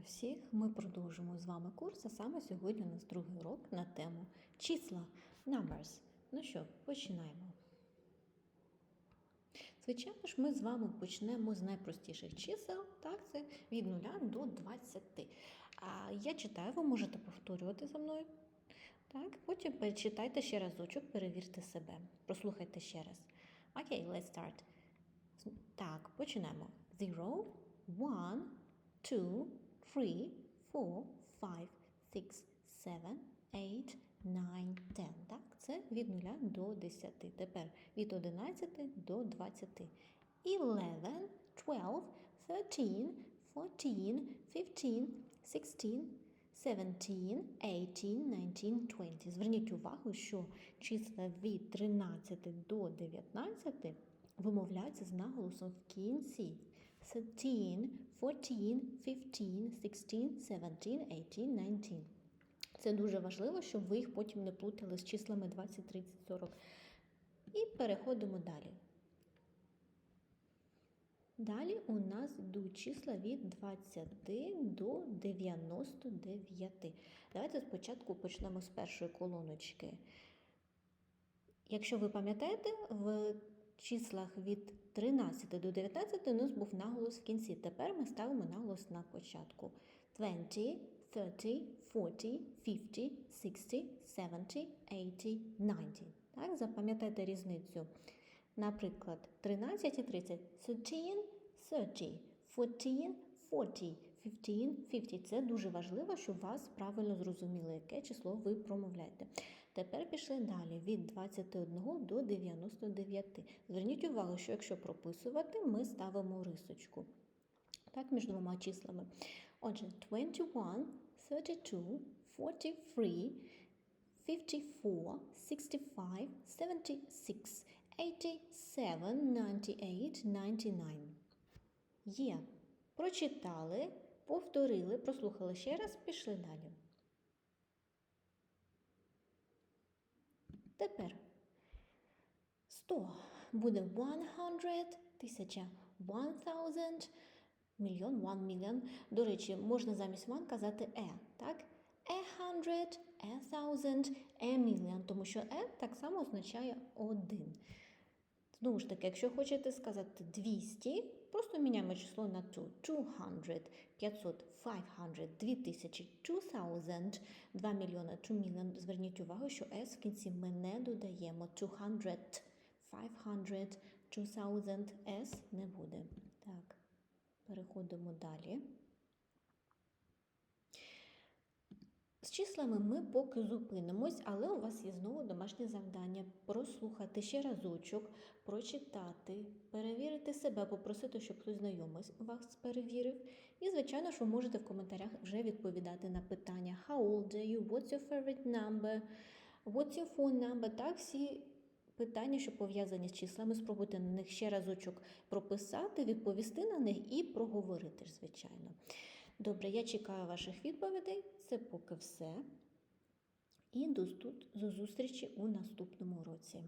Вітаю всіх! Ми продовжимо з вами курс, а саме сьогодні у нас другий урок на тему числа numbers. Ну що, починаємо. Звичайно ж, ми з вами почнемо з найпростіших чисел, так, це від 0 до 20. А я читаю, ви можете повторювати за мною. Так, потім перечитайте ще разочок, перевірте себе. Прослухайте ще раз. Окей, let's start. Так, починаємо. 0, 1, 2, 3, 4, 5, 6, 7, 8, 9, 10. Так, це від 0 до 10. Тепер від 11 до 20. 11, 12, 13, 14, 15, 16, 17, 18, 19, 20. Зверніть увагу, що числа від 13 до 19 вимовляються з наголосом в кінці. 13, 14, 15, 16, 17, 18, 19. Це дуже важливо, щоб ви їх потім не плутали з числами 20, 30, 40. І переходимо далі. Далі у нас йдуть числа від 20 до 99. Давайте спочатку почнемо з першої колоночки. Якщо ви пам'ятаєте, в числах від 13 до 19 у нас був наголос в кінці. Тепер ми ставимо наголос на початку. 20, 30, 40, 50, 60, 70, 80, 90. Так, запам'ятайте різницю. Наприклад, 13 і 30. 13, 30, 14, 40, 15, 50. Це дуже важливо, щоб вас правильно зрозуміли, яке число ви промовляєте. Тепер пішли далі від 21 до 99. Зверніть увагу, що якщо прописувати, ми ставимо рисочку. Так, між двома числами. Отже, 21, 32, 43, 54, 65, 76, 87, 98, 99. Є. Прочитали, повторили, прослухали ще раз, пішли далі. Тепер 100 буде 100, тисяча, 1000, мільйон, 1 мільйон. До речі, можна замість one казати е, так? A hundred, a thousand, a million, тому що e так само означає один. Знову ж таки, якщо хочете сказати 200, просто міняємо число на 2. 200, 500, 500, 2000, 2000, 2 мільйона, 2 мільйон. Зверніть увагу, що S в кінці ми не додаємо 200, 500, 2000, S не буде. Так, переходимо далі. З числами ми поки зупинимось, але у вас є знову домашнє завдання прослухати ще разочок, прочитати, перевірити себе, попросити, щоб хтось знайомий вас перевірив. І, звичайно ж, ви можете в коментарях вже відповідати на питання How old are you? What's your favorite number? What's your phone number? Так, всі питання, що пов'язані з числами, спробуйте на них ще разочок прописати, відповісти на них і проговорити звичайно. Добре, я чекаю ваших відповідей. Це поки все. І до зустрічі у наступному уроці.